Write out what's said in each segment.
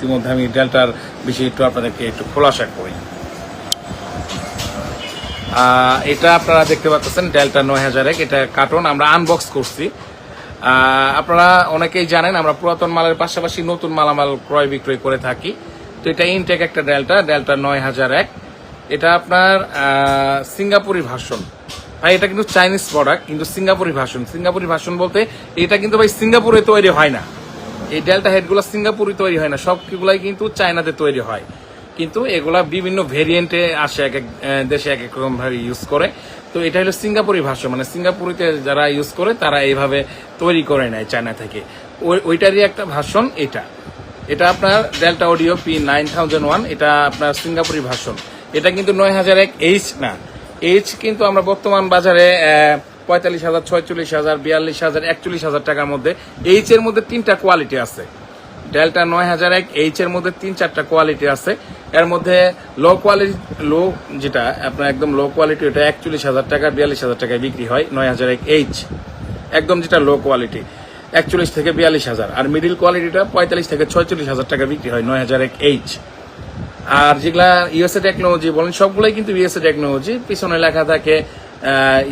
ইতিমধ্যে আমি ডেল্টার বিষয়ে একটু আপনাদেরকে একটু খোলাসা করি। এটা আপনারা দেখতে পাচ্ছেন, ডেল্টা নয় হাজার এক। এটা কার্টন, আমরা আনবক্স করছি। আপনারা অনেকেই জানেন, আমরা পুরাতন মালের পাশাপাশি নতুন মালামাল ক্রয় বিক্রয় করে থাকি। তো এটা ইনটেক একটা ডেল্টা ডেল্টা নয় হাজার এক। এটা আপনার সিঙ্গাপুরি ভাষণ। ভাই, এটা কিন্তু চাইনিজ প্রোডাক্ট কিন্তু সিঙ্গাপুরি ভাষণ। সিঙ্গাপুরি ভাষণ বলতে, এটা কিন্তু ভাই সিঙ্গাপুরে তৈরি হয় না। এই ডেল্টা হেডগুলো সিঙ্গাপুরে তৈরি হয় না, সবগুলাই কিন্তু চায়নাতে তৈরি হয়। কিন্তু এগুলা বিভিন্ন ভেরিয়েন্টে আসে এক এক দেশে এক এক রকম ভাবে ইউজ করে। তো এটা হলো সিঙ্গাপুরি ভাষা মানে সিঙ্গাপুরিতে যারা ইউজ করে, তারা এইভাবে তৈরি করে নেয় চায়না থেকে। ওই- ওইটারই একটা ভাষণ এটা। এটা আপনার delta audio P nine thousand one, এটা আপনার সিঙ্গাপুরি ভাষণ। এটা কিন্তু নয় হাজার এক এইচ না। এইচ কিন্তু আমরা বর্তমান বাজারে পঁয়তাল্লিশ হাজার, ছয়চল্লিশ হাজার, বিয়াল্লিশ হাজার, একচল্লিশ হাজার টাকার মধ্যে এইচ এর মধ্যে তিনটা কোয়ালিটি আছে। ডেল্টা নয় হাজার এক এইচ এর মধ্যে তিন চারটা কোয়ালিটি আছে। এর মধ্যে লো কোয়ালিটি লো যেটা, আপনার একদম লো কোয়ালিটি ওটা একচল্লিশ হাজার টাকা, বিয়াল্লিশ হাজার টাকায় বিক্রি হয়, নয় হাজার এক এইচ একদম যেটা লো কোয়ালিটি একচল্লিশ থেকে বিয়াল্লিশ হাজার। আর মিডিল কোয়ালিটিটা পঁয়তাল্লিশ থেকে ছয়চল্লিশ হাজার টাকা বিক্রি হয়, নয় হাজার এক এইচ আর যেগুলা ইউএসএ টেকনোলজি বলেন, সবগুলোই কিন্তু ইউএসএ টেকনোলজি পিছনে লেখা থাকে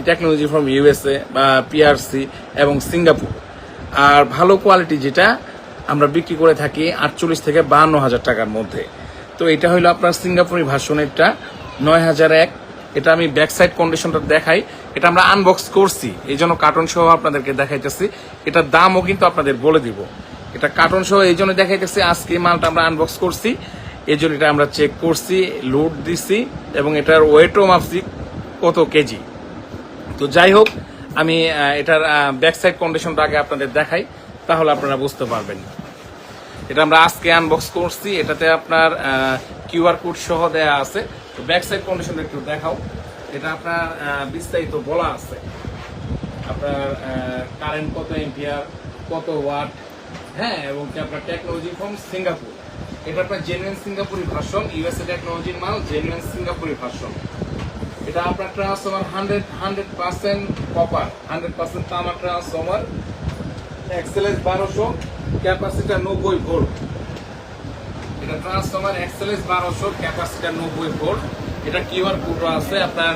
টেকনোলজি ফ্রম ইউএসএ বা পিআরসি এবং সিঙ্গাপুর আর ভালো কোয়ালিটি যেটা, আমরা বিক্রি করে থাকি আটচল্লিশ থেকে বাহান্ন হাজার টাকার মধ্যে। তো এটা হলো আপনার সিঙ্গাপুরি ভাষণেরটা। নয় হাজার এক। এটা আমি ব্যাক সাইড কন্ডিশনটা দেখাই। এটা আমরা আনবক্স করছি। এই জন্য কার্টন সহ আপনাদেরকে দেখাইতেছি। এটার দামও কিন্তু আপনাদের বলে দিব। এটা কার্টন সহ এই জন্য দেখাইতেছি, আজকে মালটা আমরা আনবক্স করছি। এই জন্য এটা আমরা চেক করছি লোড দিছি এবং এটার ওয়েটও মাপছি কত কেজি। তো যাই হোক, আমি এটার ব্যাক সাইড কন্ডিশনটা আগে আপনাদের দেখাই, তাহলে আপনারা বুঝতে পারবেন। এটা আমরা আজকে আনবক্স করছি, এটাতে আপনার কিউআর কোড সহ দেয়া আছে। তো ব্যাক সাইড কন্ডিশনটা একটু দেখাও। এটা আপনার বিস্তারিত বলা আছে। আপনার কারেন্ট কত এম্পিয়ার কত ওয়াট হ্যাঁ এবং কি আপনার টেকনোলজি ফ্রম সিঙ্গাপুর এটা আপনার জেনুইন সিঙ্গাপুরি ভার্সন ইউএসএ টেকনোলজির মাল জেনুইন সিঙ্গাপুরি ভার্সন এটা আপনার transformer hundred hundred percent copper hundred percent তামার ট্রান্সফর্মার এক্সেলেন্স বারোশো ক্যাপাসিটার নব্বই ভোল্ট এটা ট্রান্সফর্মার এক্সেলেন্স বারোশো ক্যাপাসিটার নব্বই ভোল্ট এটা কিউআর কোড আছে, আপনার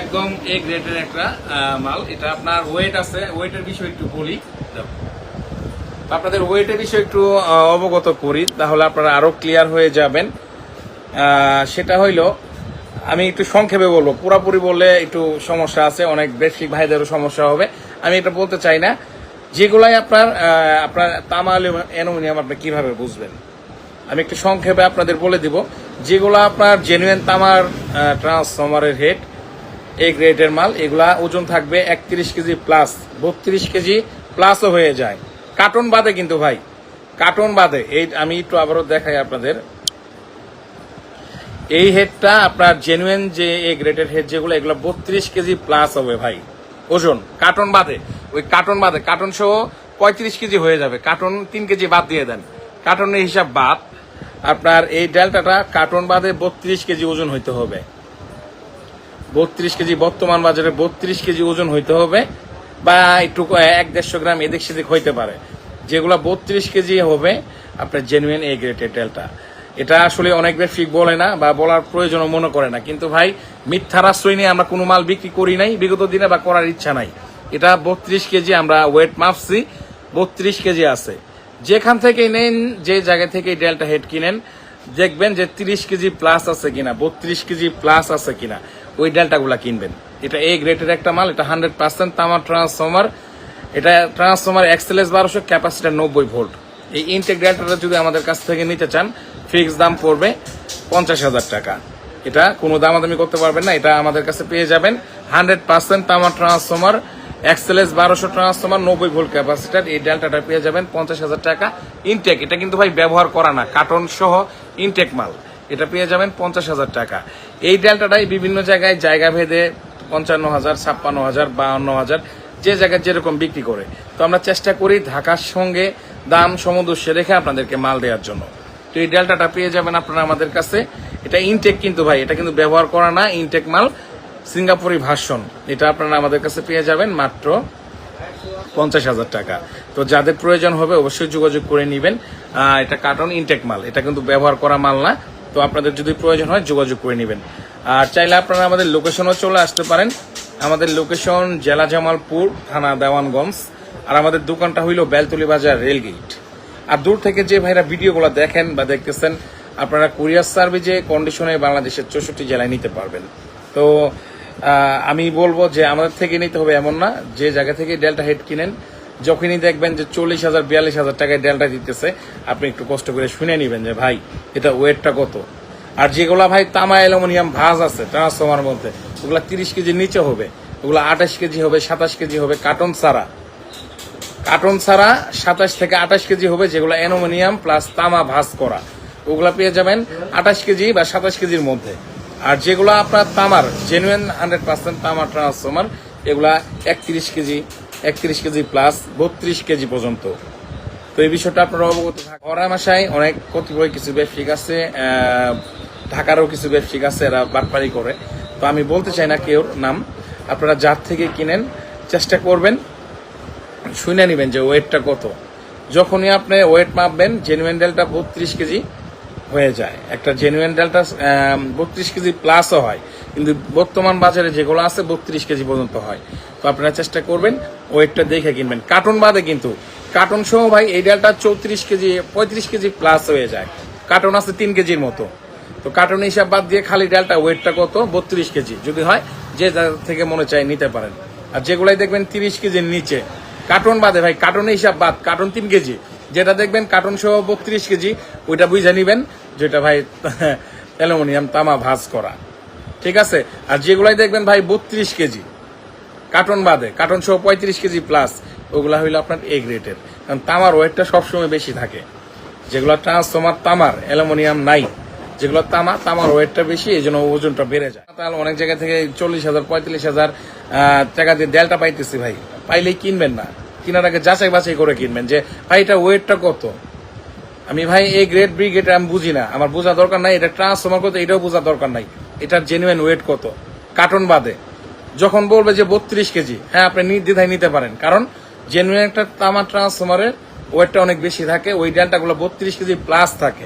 একদম এ গ্রেডের একটা মাল। এটা আপনার ওয়েট আছে ওয়েটের বিষয় একটু বলি। আপনাদের ওয়েটের বিষয় একটু অবগত করি, তাহলে আপনারা আরও ক্লিয়ার হয়ে যাবেন। সেটা হইল আমি একটু সংক্ষেপে বলব। পুরাপুরি বললে একটু সমস্যা আছে, অনেক বেশি ভাইদেরও সমস্যা হবে। আমি এটা বলতে চাই না। যেগুলাই আপনার আপনার তামা অ্যালুমিনিয়াম আপনি কীভাবে বুঝবেন? আমি একটু সংক্ষেপে আপনাদের বলে দিব। যেগুলো আপনার জেনুইন তামার ট্রান্সফর্মারের হেড এই গ্রেডের মাল, এগুলা ওজন থাকবে একত্রিশ কেজি প্লাস বত্রিশ কেজি প্লাসও হয়ে যায়। কার্টন বাদে কিন্তু ভাই কার্টন বাদে। এই আমি একটু আবারও দেখাই আপনাদের। এই হেডটা আপনার জেনুইন যে এই গ্রেডের হেড যেগুলো, এগুলো বত্রিশ কেজি প্লাস হবে ভাই। ওজন কার্টন বাদে। ওই কার্টন বাদে। কার্টন সহ পঁয়ত্রিশ কেজি হয়ে যাবে। কার্টন তিন কেজি বাদ দিয়ে দেন। কার্টনের হিসাব বাদ। আপনার এই ডেল্টাটা কার্টন বাদে বত্রিশ কেজি ওজন হইতে হবে। বত্রিশ কেজি বর্তমান বাজারে বত্রিশ কেজি ওজন হইতে হবে বা একটু এক দেড়শো গ্রাম এদিক সেদিক হইতে পারে। যেগুলো বত্রিশ কেজি হবে, আপনার জেনুইন এ গ্রেটের ডেলটা এটা আসলে অনেক বেশি বলে না বা বলার প্রয়োজনও মনে করে না। কিন্তু ভাই, মিথ্যার আশ্রয় নিয়ে আমরা কোনো মাল বিক্রি করি নাই, বিগত দিনে বা করার ইচ্ছা নাই। এটা বত্রিশ কেজি আমরা ওয়েট মাপছি, বত্রিশ কেজি আছে। যেখান থেকে নেন, যে জায়গা থেকে ডেল্টা হেড কিনেন, দেখবেন যে তিরিশ কেজি প্লাস আছে কিনা, বত্রিশ কেজি প্লাস আছে কিনা, ওই ডেল্টাগুলা কিনবেন। এটা এ গ্রেটের একটা মাল, এটা হান্ড্রেড পার্সেন্ট তামার ট্রান্সফর্মার এটা ট্রান্সফর্মার এক্সেলেস বারোশো ক্যাপাসিটার নব্বই ভোল্ট এই ইনটেক ডেল্টাটা যদি আমাদের কাছ থেকে নিতে চান ফিক্স দাম পড়বে পঞ্চাশ হাজার টাকা। এটা কোনো দাম দামাদামি করতে পারবেন না, এটা আমাদের কাছে পেয়ে যাবেন। হান্ড্রেড পার্সেন্ট তামার ট্রান্সফর্মার এক্সেলেস বারোশো ট্রান্সফর্মার নব্বই ভোল্ট ক্যাপাসিটার এই ডেল্টাটা পেয়ে যাবেন পঞ্চাশ হাজার টাকা। ইনটেক এটা কিন্তু ভাই ব্যবহার করা না কার্টন সহ ইনটেক মাল। এটা পেয়ে যাবেন পঞ্চাশ হাজার টাকা। এই ডেল্টাটাই বিভিন্ন জায়গায় জায়গা ভেদে পঞ্চান্ন হাজার, ছাপ্পান্ন হাজার, বাহান্ন হাজার, যে জায়গায় যেরকম বিক্রি করে। তো আমরা চেষ্টা করি ঢাকার সঙ্গে দাম সমুদ্রে রেখে আপনাদেরকে মাল দেওয়ার জন্য। তো এই ডেল্টাটা পেয়ে যাবেন আপনারা আমাদের কাছে। এটা ইনটেক কিন্তু ভাই, এটা কিন্তু ব্যবহার করা না ইনটেক মাল সিঙ্গাপুরি ভার্সন। এটা আপনারা আমাদের কাছে পেয়ে যাবেন মাত্র পঞ্চাশ হাজার টাকা। তো যাদের প্রয়োজন হবে অবশ্যই যোগাযোগ করে নেবেন। এটা কার্টন ইনটেক মাল, এটা কিন্তু ব্যবহার করা মাল না। তো আপনাদের যদি প্রয়োজন হয় যোগাযোগ করে নেবেন। আর চাইলে আপনারা আমাদের লোকেশনও চলে আসতে পারেন। আমাদের লোকেশন জেলা জামালপুর, থানা দেওয়ানগঞ্জ। আর আমাদের দোকানটা হইল বেলতলি বাজার রেলগেট আর দূর থেকে যে ভাইরা ভিডিওগুলো দেখেন বা দেখতেছেন, আপনারা কুরিয়ার সার্ভিসে কন্ডিশনে বাংলাদেশের চৌষট্টি জেলায় নিতে পারবেন। তো আমি বলব যে আমাদের থেকে নিতে হবে এমন না, যে জায়গা থেকে ডেল্টা হেড কিনেন, যখনই দেখবেন যে চল্লিশ হাজার, বিয়াল্লিশ হাজার টাকায় ডেল্টা দিতেছে, আপনি একটু কষ্ট করে শুনে নেবেন যে, ভাই, এটা ওয়েটটা কত? আর যেগুলা ভাই তামা অ্যালুমিনিয়াম ভাজ আছে ট্রান্সফর্মার মধ্যে, ওগুলা তিরিশ কেজির নিচে হবে, ওগুলা আঠাশ কেজি হবে, সাতাশ কেজি হবে কার্টন ছাড়া। কার্টন ছাড়া সাতাশ থেকে আঠাশ কেজি হবে যেগুলো অ্যালুমিনিয়াম প্লাস তামা ভাঁজ করা। ওগুলো পেয়ে যাবেন আঠাশ কেজি বা সাতাশ কেজির মধ্যে। আর যেগুলো আপনার তামার জেনুইন হান্ড্রেড পার্সেন্ট তামার ট্রান্সফর্মার এগুলা একত্রিশ কেজি একত্রিশ কেজি প্লাস বত্রিশ কেজি পর্যন্ত। তো এই বিষয়টা আপনারা অবগত থাকুন মাসায় অনেক কতিপয় কিছু ব্যবসায়িক আছে ঢাকারও কিছু ব্যবসায়িক আছে, এরা বাটপারি করে। তো আমি বলতে চাই না কেউ নাম, আপনারা যার থেকে কিনেন, চেষ্টা করবেন। শুনে নেবেন যে ওয়েটটা কত। যখনই আপনি ওয়েট মাপবেন জেনুইন ডালটা বত্রিশ কেজি হয়ে যায়। একটা জেনুইন ডালটা বত্রিশ কেজি প্লাসও হয়, কিন্তু বর্তমান বাজারে যেগুলো আছে, বত্রিশ কেজি পর্যন্ত হয়। তো আপনারা চেষ্টা করবেন ওয়েটটা দেখে কিনবেন। কার্টন বাদে কিন্তু, কার্টন সহ ভাই এই ডালটা চৌত্রিশ কেজি, পঁয়ত্রিশ কেজি প্লাস হয়ে যায়। কার্টন আছে তিন কেজির মতো। তো কার্টন হিসাব বাদ দিয়ে খালি ডালটা ওয়েটটা কত? বত্রিশ কেজি। যদি হয়, যে যার থেকে মনে চায় নিতে পারেন। আর যেগুলাই দেখবেন তিরিশ কেজির নিচে কার্টন বাদে ভাই, কার্টন হিসাব বাদ, কার্টন তিন কেজি। যেটা দেখবেন কার্টন সহ বত্রিশ কেজি, ওইটা বুঝে নিবেন যেটা ভাই, অ্যালুমিনিয়াম, তামা, ভাঁজ করা। ঠিক আছে? আর যেগুলাই দেখবেন ভাই, বত্রিশ কেজি। কার্টন বাদে, কার্টন সহ পঁয়ত্রিশ কেজি প্লাস ওগুলা হইল আপনার এ গ্রেডের কারণ তামার ওয়েটটা সবসময় বেশি থাকে। যেগুলো ট্রান্সফর্মার তামার, অ্যালুমিনিয়াম নাই। যেগুলো তামা, তামার ওয়েটটা বেশি এই জন্য ওজনটা বেড়ে যায়। তাহলে অনেক জায়গা থেকে চল্লিশ হাজার পঁয়তাল্লিশ হাজার টাকা দিয়ে ডেলটা পাইতেছি ভাই। পাইলেই কিনবেন না। কিনার আগে যাচাই বাছাই করে কিনবেন যে, ভাই, এটা ওয়েটটা কত? আমি, ভাই এই গ্রেড বি গ্রেড আমি বুঝি না। আমার বোঝা দরকার নাই। এটা ট্রান্সফর্মার কত? এটাও বোঝা দরকার নাই। এটার জেনুইন ওয়েট কত? কার্টন বাদে। যখন বলবে যে, বত্রিশ কেজি। হ্যাঁ আপনি নির্দ্বিধায় নিতে পারেন। কারণ জেনুইন একটা তামা ট্রান্সফর্মারের ওয়েটটা অনেক বেশি থাকে। ওই ডেলটাগুলো বত্রিশ কেজি প্লাস থাকে।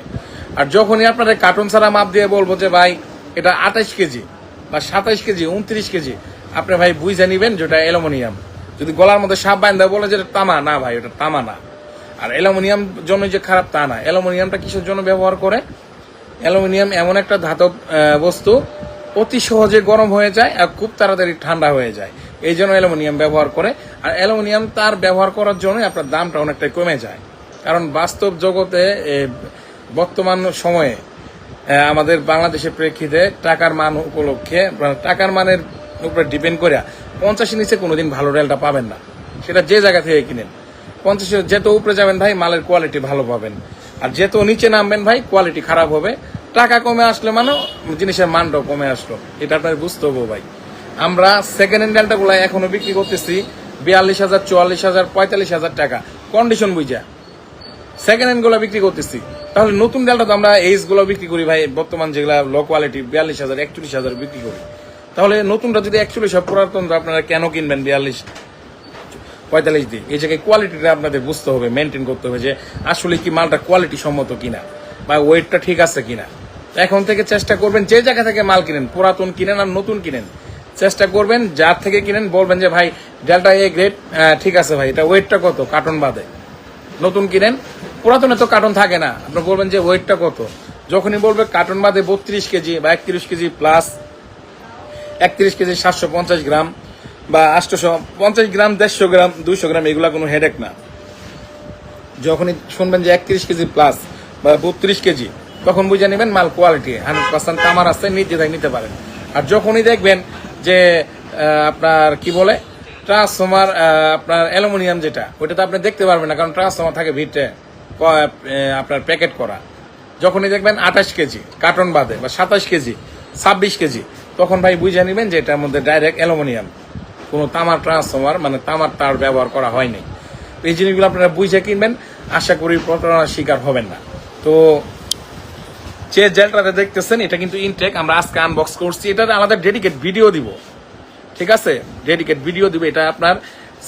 আর যখনই আপনাদের কার্টুন ছাড়া মাপ দিয়ে বলব যে ভাই, এটা আঠাশ কেজি বা সাতাইশ কেজি, উনত্রিশ কেজি, আপনি ভাই বুঝে নিবেন যে ওটা অ্যালুমিনিয়াম। যদি গলার মধ্যে সাপ বাইন্দা বলে যে তামা, না ভাই, ওটা তামা না। আর অ্যালুমিনিয়াম জন্য যে খারাপ তা না। অ্যালুমিনিয়ামটা কিসের জন্য ব্যবহার করে? অ্যালুমিনিয়াম এমন একটা ধাতব বস্তু, অতি সহজে গরম হয়ে যায় আর খুব তাড়াতাড়ি ঠান্ডা হয়ে যায়। এই জন্য অ্যালুমিনিয়াম ব্যবহার করে। আর অ্যালুমিনিয়াম তার ব্যবহার করার জন্য আপনার দামটা অনেকটাই কমে যায়। কারণ বাস্তব জগতে বর্তমান সময়ে আমাদের বাংলাদেশের প্রেক্ষিতে টাকার মান উপলক্ষে মানে টাকার মানের উপরে ডিপেন্ড করে পঞ্চাশের নিচে কোনোদিন ভালো রেলটা পাবেন না। সেটা যে জায়গা থেকে কিনেন। পঞ্চাশের যেত উপরে যাবেন ভাই, মালের কোয়ালিটি ভালো পাবেন। আর যেত নিচে নামবেন ভাই কোয়ালিটি খারাপ হবে। টাকা কমে আসলে মানে জিনিসের মানটাও কমে আসলো। এটা আপনার বুঝতে হবে ভাই। আমরা সেকেন্ড হ্যান্ড ডালটা গুলা এখনও বিক্রি করতেছি বিয়াল্লিশ হাজার, চুয়াল্লিশ হাজার, পঁয়তাল্লিশ হাজার টাকা। কন্ডিশন বুঝা। সেকেন্ড হ্যান্ডগুলো বিক্রি করতেছি। তাহলে নতুন ডালটা তো আমরা এইজগুলো বিক্রি করি ভাই, বর্তমান যেগুলা লো কোয়ালিটি বিয়াল্লিশ হাজার, একচল্লিশ হাজার বিক্রি করি। তাহলে নতুনটা যদি একচল্লিশ হয় পুরাতন আপনারা কেন কিনবেন বিয়াল্লিশ, পঁয়তাল্লিশ দিন এই জায়গায় কোয়ালিটিটা আপনাদের বুঝতে হবে মেনটেন করতে হবে যে আসলে কি মালটা কোয়ালিটি সম্মত কিনা, বা ওয়েটটা ঠিক আছে কিনা। এখন থেকে চেষ্টা করবেন, যে জায়গা থেকে মাল কিনেন, পুরাতন কিনেন আর নতুন কিনেন, চেষ্টা করবেন, যার থেকে কিনেন, বলবেন যে ভাই ডেল্টা এ গ্রেড ঠিক আছে ভাই, এটা ওয়েটটা কত কার্টন বাদে। নতুন কিনেন পুরাতনে তো কার্টন থাকে না। আপনি বলবেন যে ওয়েটটা কত? যখনই বলবে কার্টন বাদে বত্রিশ কেজি বা একত্রিশ কেজি প্লাস একত্রিশ কেজি সাতশো পঞ্চাশ গ্রাম বা আটশোশো পঞ্চাশ গ্রাম দেড়শো গ্রাম দুইশো গ্রাম এগুলা কোনো হেডেক না। যখনই শুনবেন যে একত্রিশ কেজি প্লাস বা বত্রিশ কেজি তখন বুঝে নেবেন মাল কোয়ালিটি হান্ড্রেড পার্সেন্ট তামার আছে নির্দ্বিধায় নিতে পারেন। আর যখনই দেখবেন যে আপনার কি বলে? ট্রান্সফর্মার আপনার অ্যালুমিনিয়াম যেটা ওইটা তো আপনি দেখতে পারবেন না কারণ ট্রান্সফর্মার থাকে আহ, আপনার প্যাকেট করা। যখনই দেখবেন আঠাশ কেজি কার্টন বাদে, বা সাতাশ কেজি, ছাব্বিশ কেজি, তখন ভাই বুঝে নেবেন যে এটার মধ্যে ডাইরেক্ট অ্যালুমিনিয়াম কোনো তামার ট্রান্সফর্মার মানে তামার তার ব্যবহার করা হয়নি। এই জিনিসগুলো আপনারা বুঝে কিনবেন, আশা করি প্রতারণার শিকার হবেন না। তো যে জেলটাতে দেখতেছেন, এটা কিন্তু ইনটেক আমরা আজকে আনবক্স করছি। এটার আমাদের ডেডিকেট ভিডিও দিব। ঠিক আছে? ডেডিকেট ভিডিও দিব, এটা আপনার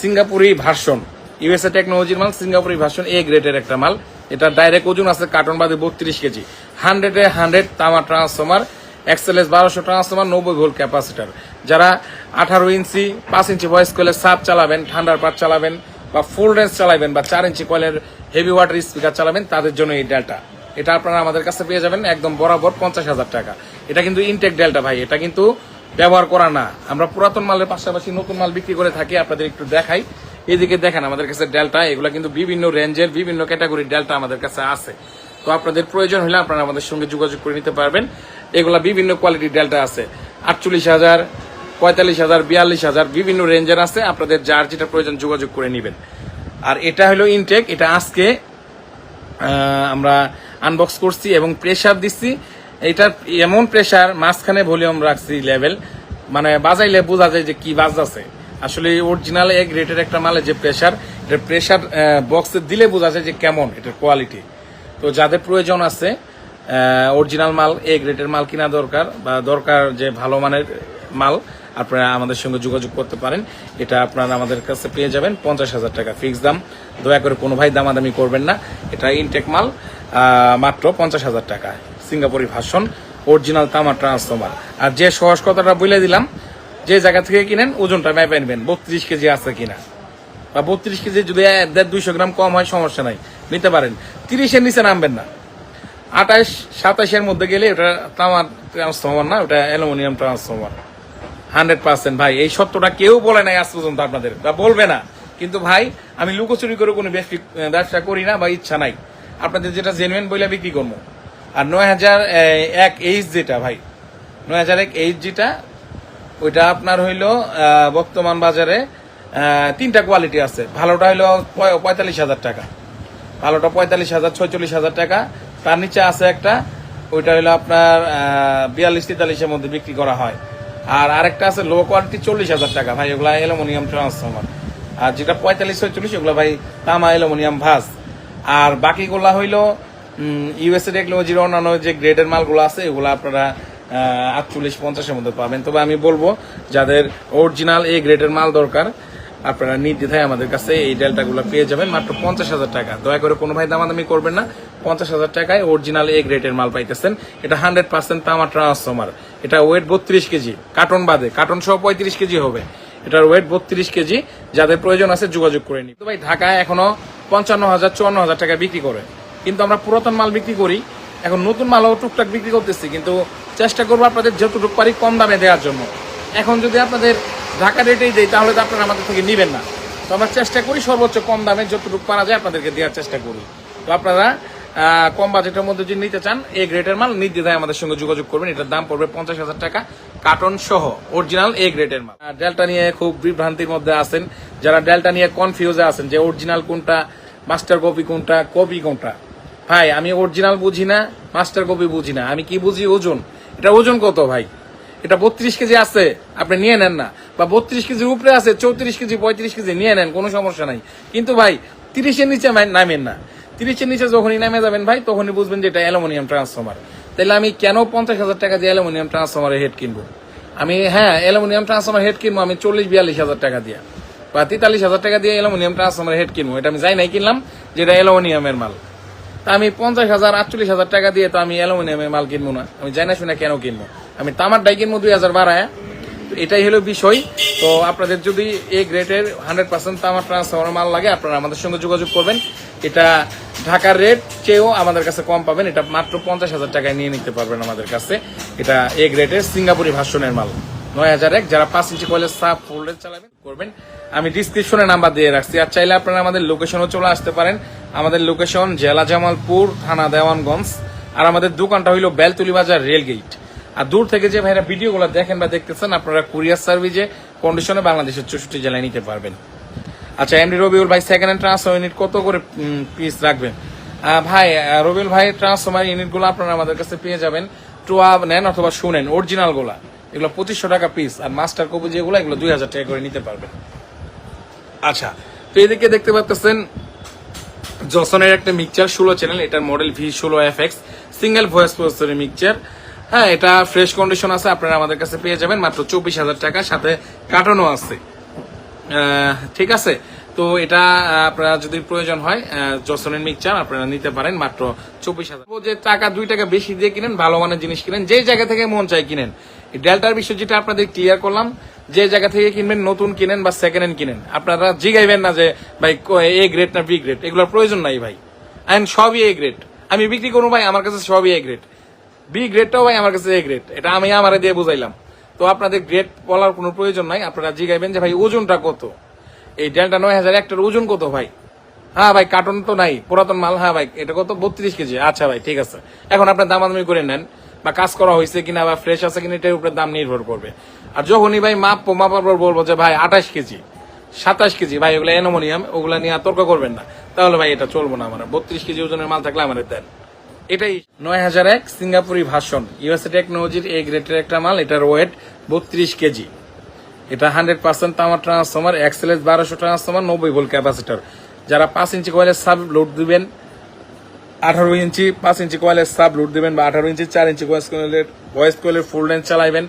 সিঙ্গাপুরি ভার্সন ইউএসএ টেকনোলজির মাল সিঙ্গাপুরি ভার্সন এ গ্রেডের একটা মাল। এটা ডাইরেক্ট ওজন আছে কার্টন বাদে বত্রিশ কেজি। হান্ড্রেডে হান্ড্রেড তামা ট্রান্সফর্মার এক্সএলএস বারোশো ট্রান্সফর্মার নব্বই ভোল্ট ক্যাপাসিটার যারা আঠারো ইঞ্চি, পাঁচ ইঞ্চি ভয়েস কয়েলের সাপ চালাবেন, ঠান্ডার পাট চালাবেন বা ফুল রেঞ্জ চালাবেন বা চার ইঞ্চি কয়েলের হেভি ওয়াটার স্পিকার চালাবেন, তাদের জন্য এই ডেলটা এটা আপনারা আমাদের কাছে পেয়ে যাবেন একদম বরাবর পঞ্চাশ হাজার টাকা। এটা কিন্তু ইনটেক ডেলটা ভাই, এটা কিন্তু ব্যবহার করা না। আমরা পুরাতন মালের পাশাপাশি নতুন মাল বিক্রি করে থাকি, আপনাদের একটু দেখাই। এদিকে দেখেন আমাদের কাছে ডেল্টা, এগুলো কিন্তু বিভিন্ন রেঞ্জের, বিভিন্ন ক্যাটাগরির ডেল্টা আমাদের কাছে আছে। তো আপনাদের প্রয়োজন হলে আপনারা আমাদের সঙ্গে যোগাযোগ করে নিতে পারবেন। এগুলা বিভিন্ন কোয়ালিটির ডেল্টা আছে। আটচল্লিশ হাজার, পঁয়তাল্লিশ হাজার, বিয়াল্লিশ হাজার বিভিন্ন রেঞ্জের আছে। আপনাদের যার যেটা প্রয়োজন যোগাযোগ করে নেবেন। আর এটা হলো ইনটেক এটা আজকে আমরা আনবক্স করছি এবং প্রেসার দিচ্ছি। এটা এমন প্রেসার মাঝখানে ভলিউম রাখছি লেভেল মানে বাজাইলে বোঝা যায় যে কি বাজছে। আসলে অরিজিনাল এক রেটের একটা মালে যে প্রেশার এটা প্রেশার বক্সে দিলে বোঝা যায় যে কেমন এটার কোয়ালিটি তো যাদের প্রয়োজন আছে অরিজিনাল মাল এ গ্রেডের মাল কিনা দরকার বা দরকার যে ভালো মানের মাল, আপনারা আমাদের সঙ্গে যোগাযোগ করতে পারেন। এটা আপনারা আমাদের কাছে পেয়ে যাবেন, পঞ্চাশ হাজার টাকা ফিক্স দাম। দয়া করে কোনো ভাই দামাদামি করবেন না, এটা ইনটেক মাল মাত্র পঞ্চাশ হাজার টাকা। সিঙ্গাপুরি ভাষণ অরিজিনাল তামার ট্রান্সফর্মার আর যে সহজ কথাটা বলে দিলাম যে জায়গা থেকে কিনেন, ওজনটা মেপে নেবেন, বত্রিশ কেজি আছে কিনা। বা বত্রিশ কেজি যদি দেড় দুইশো গ্রাম কম হয়, সমস্যা নাই, নিতে পারেন। তিরিশের নিচে নামবেন না। আঠাশ, সাতাশের মধ্যে গেলে ওটা তামার ট্রান্সফর্মার না, ওটা অ্যালুমিনিয়াম ট্রান্সফর্মার হান্ড্রেড পার্সেন্ট ভাই, এই সত্যটা কেউ বলে নাই আজ পর্যন্ত আপনাদের। বা বলবে না। কিন্তু ভাই, আমি লুকোচুরি করে কোনো ব্যবসি- ব্যবসা করি না বা ইচ্ছা নাই। আপনাদের যেটা জেনুইন বইলে বিক্রি করব। আর নয় হাজার এক এইচ যেটা ভাই, নয় হাজার এক এইচ যেটা ওইটা আপনার হইল বর্তমান বাজারে তিনটা কোয়ালিটি আছে। ভালোটা হইল পঁয়তাল্লিশ হাজার টাকা। ভালোটা পঁয়তাল্লিশ হাজার, ছয়চল্লিশ হাজার টাকা। তার নিচে আছে একটা, ওইটা হলো আপনার বিয়াল্লিশ তেতাল্লিশের মধ্যে বিক্রি করা হয়। আর আরেকটা আছে লো কোয়ালিটি চল্লিশ হাজার টাকা। ভাই, ওগুলা অ্যালুমিনিয়াম ট্রান্সফর্মার আর যেটা পঁয়তাল্লিশ ছয়চল্লিশ, ওগুলো ভাই তামা অ্যালুমিনিয়াম ভাস আর বাকিগুলা হইল ইউএসএ টেকনোলজির অন্যান্য যে গ্রেডের মালগুলো আছে, এগুলো আপনারা আটচল্লিশ, পঞ্চাশের মধ্যে পাবেন। তবে আমি বলব, যাদের অরিজিনাল এই গ্রেডের মাল দরকার, আপনারা নির্দ্বিধায় আমাদের কাছে এই ডেল্টাগুলো পেয়ে যাবেন। মাত্র পঞ্চাশ হাজার টাকা। দয়া করে কোনো ভাই দামাদামি করবেন না। পঞ্চাশ হাজার টাকায় অরিজিনাল এ গ্রেডের মাল পাইতেছেন। এটা হান্ড্রেড পার্সেন্ট তামা ট্রান্সফর্মার এটা ওয়েট বত্রিশ কেজি। কার্টন বাদে। কার্টন সহ পঁয়ত্রিশ কেজি হবে। এটার ওয়েট বত্রিশ কেজি। যাদের প্রয়োজন আছে যোগাযোগ করে নিন। তো ভাই, ঢাকায় এখনও পঞ্চান্ন হাজার, চুয়ান্ন হাজার টাকা বিক্রি করে। কিন্তু আমরা পুরাতন মাল বিক্রি করি। এখন নতুন মালও টুকটাক বিক্রি করতেছি, কিন্তু চেষ্টা করব আপনাদের যতটুকু পারি কম দামে দেওয়ার জন্য। এখন যদি আপনাদের ঢাকা রেটেই দেয় তাহলে তো আপনারা আমাদের থেকে নেবেন না। তো আমরা চেষ্টা করি সর্বোচ্চ কম দামে যতটুকু পারা যায় আপনাদেরকে দেওয়ার চেষ্টা করি। তো আপনারা কম বাজেটের মধ্যে যদি নিতে চান এই গ্রেডের মাল নির্দ্বিধায় আমাদের সঙ্গে যোগাযোগ করবেন। এটার দাম পড়বে পঞ্চাশ হাজার টাকা কার্টন সহ অরিজিনাল এ গ্রেডের মাল। ডেল্টা নিয়ে খুব বিভ্রান্তির মধ্যে আছেন, যারা ডেল্টা নিয়ে কনফিউজে আছেন যে অরিজিনাল কোনটা মাস্টার কপি কোনটা কপি কোনটা। ভাই, আমি অরিজিনাল বুঝি না মাস্টার কপি বুঝি না। আমি কি বুঝি? ওজন। এটা ওজন কত ভাই? এটা বত্রিশ কেজি আছে, আপনি নিয়ে নেন না। বা বত্রিশ কেজির উপরে আছে, চৌত্রিশ কেজি, পঁয়ত্রিশ কেজি, নিয়ে নেন, কোনো সমস্যা নাই। কিন্তু ভাই, তিরিশের নিচে নামেন না। তিরিশের নিচে যখনই নামে যাবেন ভাই, তখনই বুঝবেন যে এটা অ্যালুমিনিয়াম ট্রান্সফর্মার তাহলে আমি কেন পঞ্চাশ হাজার টাকা দিয়ে অ্যালুমিনিয়াম ট্রান্সফর্মারের হেড কিনবো? আমি হ্যাঁ অ্যালুমিনিয়াম ট্রান্সফর্মার হেড কিনবো, আমি চল্লিশ বিয়াল্লিশ হাজার টাকা দিয়ে। বা তেতাল্লিশ হাজার টাকা দিয়ে অ্যালুমিনিয়াম ট্রান্সফর্মার হেড কিনবো। এটা আমি যাই নাই কিনলাম যেটা অ্যালুমিনিয়ামের মাল। তা আমি পঞ্চাশ হাজার, আটচল্লিশ হাজার টাকা দিয়ে তো আমি অ্যালুমিনিয়ামের মাল কিনবো না। আমি জানা শুনে কেন কিনবো। আমি তামার ডাই কিনবো দুই হাজার বাড়ায় এটাই হলো বিষয়। তো আপনাদের যদি এই গ্রেডের হান্ড্রেড পার্সেন্ট তামার ট্রান্সফার মাল লাগে, আপনারা আমাদের সঙ্গে যোগাযোগ করবেন। এটা ঢাকার রেট চেয়েও আমাদের কাছে কম পাবেন। এটা মাত্র পঞ্চাশ হাজার টাকায় নিয়ে নিতে পারবেন আমাদের কাছে। এটা এ গ্রেডের সিঙ্গাপুরি ভাষণের মাল। নয় হাজার এক, যারা পাঁচ ইঞ্চি কয়েলের সাপ ফোল্ডের চালাবেন, করবেন। আমি ডিসক্রিপশনে নাম্বার দিয়ে রাখছি। আর চাইলে আপনারা আমাদের লোকেশনও চলে আসতে পারেন। আমাদের লোকেশন জেলা জামালপুর, থানা দেওয়ানগঞ্জ। আর আমাদের দোকানটা হইল বেলতুলি বাজার রেল গেট আর দূর থেকে যে ভাইরা ভিডিওগুলো দেখেন বা দেখতেছেন, আপনারা কুরিয়ার সার্ভিসে কন্ডিশনে বাংলাদেশের চৌষট্টি জেলায় নিতে পারবেন। আচ্ছা এমডি রবিউল ভাই সেকেন্ড হ্যান্ড ট্রান্সফার ইউনিট কত করে পিস রাখবেন? ভাই রবিউল ভাই ট্রান্সফার ইউনিটগুলো আপনারা আমাদের কাছে পেয়ে যাবেন। টুয়া নেন অথবা শুনেন অরিজিনালগুলা। এগুলো পঁচিশশো টাকা পিস আর মাস্টার কপি যেগুলো, এগুলো দুই হাজার টাকা করে নিতে আচ্ছা তো এদিকে দেখতে জসনের একটা ষোলো চ্যানেল এটার মডেল ভি ষোলো এফ এক্স সিঙ্গেল ভয়েস প্রসেসরের হ্যাঁ এটা ফ্রেশ কন্ডিশন আছে, আপনারা আমাদের কাছে পেয়ে যাবেন, মাত্র চব্বিশ হাজার টাকা সাথে আছে। ঠিক আছে? তো এটা আপনারা যদি প্রয়োজন হয় জসনের মিক্সচার আপনারা নিতে পারেন, মাত্র চব্বিশ হাজার। যে টাকা, দুই টাকা বেশি দিয়ে কিনেন, ভালো মানের জিনিস কিনেন যে জায়গা থেকে মন চাই কিনেন। ডেল্টার বিষয় যেটা আপনাদের ক্লিয়ার করলাম, যে জায়গা থেকে কিনবেন, নতুন কিনেন বা সেকেন্ড হ্যান্ড কিনেন। আপনারা জিগাইবেন না যে, ভাই এ গ্রেড না বি গ্রেড এগুলোর প্রয়োজন নাই ভাই। অ্যান্ড সবই এ গ্রেড আমি বিক্রি করব ভাই, আমার কাছে সবই এ গ্রেড বি গ্রেডটাও ভাই, আমার কাছে এ গ্রেড এটা আমি আমারে দিয়ে বুঝাইলাম। তো আপনাদের গ্রেড বলার কোনো প্রয়োজন নাই। আপনারা জিগাইবেন যে, ভাই, ওজনটা কত? এই ডেলটা নয় হাজার একটার ওজন কত ভাই? হ্যাঁ ভাই কার্টন তো নাই, পুরাতন মাল। হ্যাঁ ভাই, এটা কত? বত্রিশ কেজি। আচ্ছা ভাই, ঠিক আছে। এখন আপনার দামাদামি করে নেন। বা কাজ করা হয়েছে কিনা বা ফ্রেশ আছে কিনা, এটার উপরে দাম নির্ভর করবে। আর যখনই ভাই মাপ মাপার পর বলব যে, ভাই, আঠাশ কেজি, সাতাশ কেজি, ভাই, ওগুলো অ্যানোমোনিয়াম, ওগুলা নিয়ে তর্ক করবেন না। তাহলে ভাই, এটা চলবো না আমার। বত্রিশ কেজি ওজনের মাল থাকলে আমার দেন। এটাই নয় হাজার এক সিঙ্গাপুরি ভাষণ। ইউএসএ টেকনোলজির এই গ্রেটের একটা মাল, এটার ওয়েট বত্রিশ কেজি। এটা হান্ড্রেড পার্সেন্ট তামার ট্রান্সফর্মার এক্সেলেস বারোশো ট্রান্সফর্মার নব্বই ভোল্ট ক্যাপাসিটর যারা পাঁচ ইঞ্চি কয়েলের সাব লোড দিবেন আঠারো ইঞ্চি, পাঁচ ইঞ্চি কোয়ালের সাব লোড দিবেন বা আঠারো ইঞ্চি, চার ইঞ্চি ভয়েস কয়েলের ভয়েস কয়েলের ফুল লেন্থ চালাবেন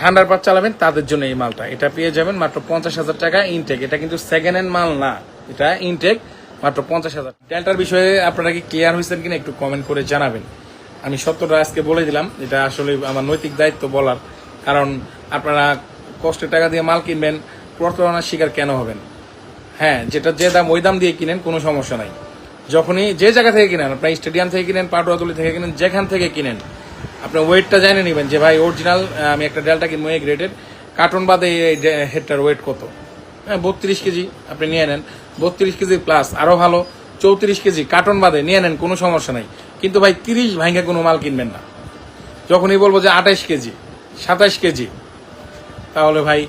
ঠান্ডার পাত চালাবেন, তাদের জন্য এই মালটা। এটা পেয়ে যাবেন মাত্র পঞ্চাশ হাজার টাকা ইনটেক এটা কিন্তু সেকেন্ড হ্যান্ড মাল না। এটা ইনটেক মাত্র পঞ্চাশ হাজার। ডেল্টার বিষয়ে আপনারা কি ক্লিয়ার হয়েছেন কিনা একটু কমেন্ট করে জানাবেন। আমি সত্যটা আজকে বলে দিলাম, এটা আসলে আমার নৈতিক দায়িত্ব বলার। কারণ আপনারা কষ্টের টাকা দিয়ে মাল কিনবেন, প্রতারণার শিকার কেন হবেন? হ্যাঁ যেটা যে দাম, ওই দাম দিয়ে কিনেন, কোনো সমস্যা নাই। যখনই যে জায়গা থেকে কিনেন, আপনার স্টেডিয়াম থেকে কিনেন, পাটুয়াতলি থেকে কিনেন, যেখান থেকে কিনেন, আপনার ওয়েটটা জেনে নেবেন যে, ভাই অরিজিনাল আমি একটা ডেলটা কিনবো এই গ্রেডের কার্টন বাদে এই হেডটার ওয়েট কত? হ্যাঁ বত্রিশ কেজি আপনি নিয়ে নেন, বত্রিশ কেজি প্লাস আরও ভালো, চৌত্রিশ কেজি কার্টন বাদে নিয়ে নেন, কোনো সমস্যা নাই। কিন্তু ভাই, তিরিশ ভাঙ্গে কোনো মাল কিনবেন না। যখনই বলব যে আঠাশ কেজি সাতাশ কেজি, তাহলে ভাই,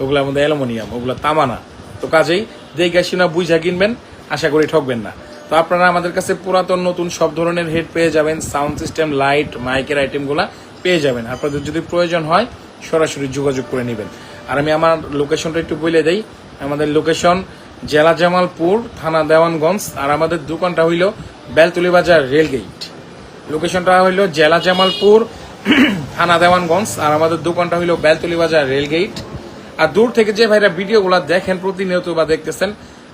ওগুলোর মধ্যে অ্যালুমিনিয়াম, ওগুলো তামানা। তো কাজেই, দেখে শুনা বুঝা কিনবেন, আশা করি ঠকবেন না। তো আপনারা আমাদের কাছে পুরাতন নতুন সব ধরনের হেড পেয়ে যাবেন সাউন্ড সিস্টেম লাইট মাইকের আইটেমগুলো পেয়ে যাবেন। আপনাদের যদি প্রয়োজন হয়, সরাসরি যোগাযোগ করে নেবেন। আর আমি আমার লোকেশনটা একটু বলে দেই। আমাদের লোকেশন জেলা জামালপুর, থানা দেওয়ানগঞ্জ, আর আমাদের দোকানটা হইল বেলতুলি বাজার রেলগেট লোকেশনটা হইল জেলা জামালপুর, থানা দেওয়ানগঞ্জ, আর আমাদের দোকানটা হইল বেলতলি বাজার রেলগেট আর দূর থেকে যে ভাইরা ভিডিওগুলো দেখেন, প্রতিনিয়ত বা দেখতেছেন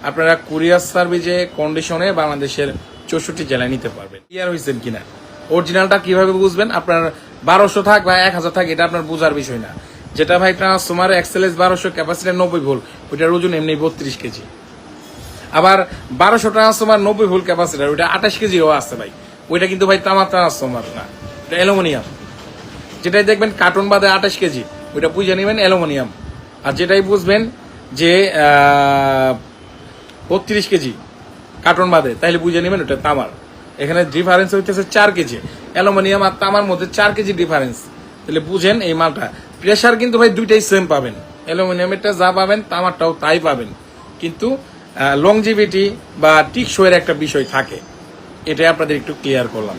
আপনারা কুরিয়ার সার্ভিসে কন্ডিশনে বাংলাদেশের চৌষট্টি জেলায় নিতে পারবেন। ক্লিয়ার হয়েছেন কিনা? অরিজিনালটা কীভাবে বুঝবেন? আপনার বারোশো থাক বা এক হাজার থাক, এটা আপনার বোঝার বিষয় না। যেটা ভাই ট্রান্সফর্মার এক্সেলেস বারোশো ক্যাপাসিটি নব্বই ভোল্ট, ওইটার ওজন এমনি বত্রিশ কেজি। আবার বারোশো ট্রান্সফর্মার নব্বই ভোল্ট ক্যাপাসিটার ওইটা আঠাশ কেজিও আছে ভাই। ওইটা কিন্তু ভাই তামার ট্রান্সফর্মার না এটা অ্যালুমিনিয়াম। যেটাই দেখবেন কার্টুন বাদে আঠাশ কেজি, ওইটা বুঝে নেবেন অ্যালুমিনিয়াম। আর যেটাই বুঝবেন যে বত্রিশ কেজি কার্টন বাদে তাহলে বুঝে নেবেন ওটা তামার। এখানে ডিফারেন্স হইতেছে চার কেজি। অ্যালুমিনিয়াম আর তামার মধ্যে চার কেজি ডিফারেন্স তাহলে বুঝেন এই মালটা। প্রেশার কিন্তু ভাই দুইটাই সেম পাবেন। অ্যালুমিনিয়ামেরটা যা পাবেন, তামারটাও তাই পাবেন। কিন্তু লংজিভিটি বা টিকশোয়ের একটা বিষয় থাকে। এটাই আপনাদের একটু ক্লিয়ার করলাম।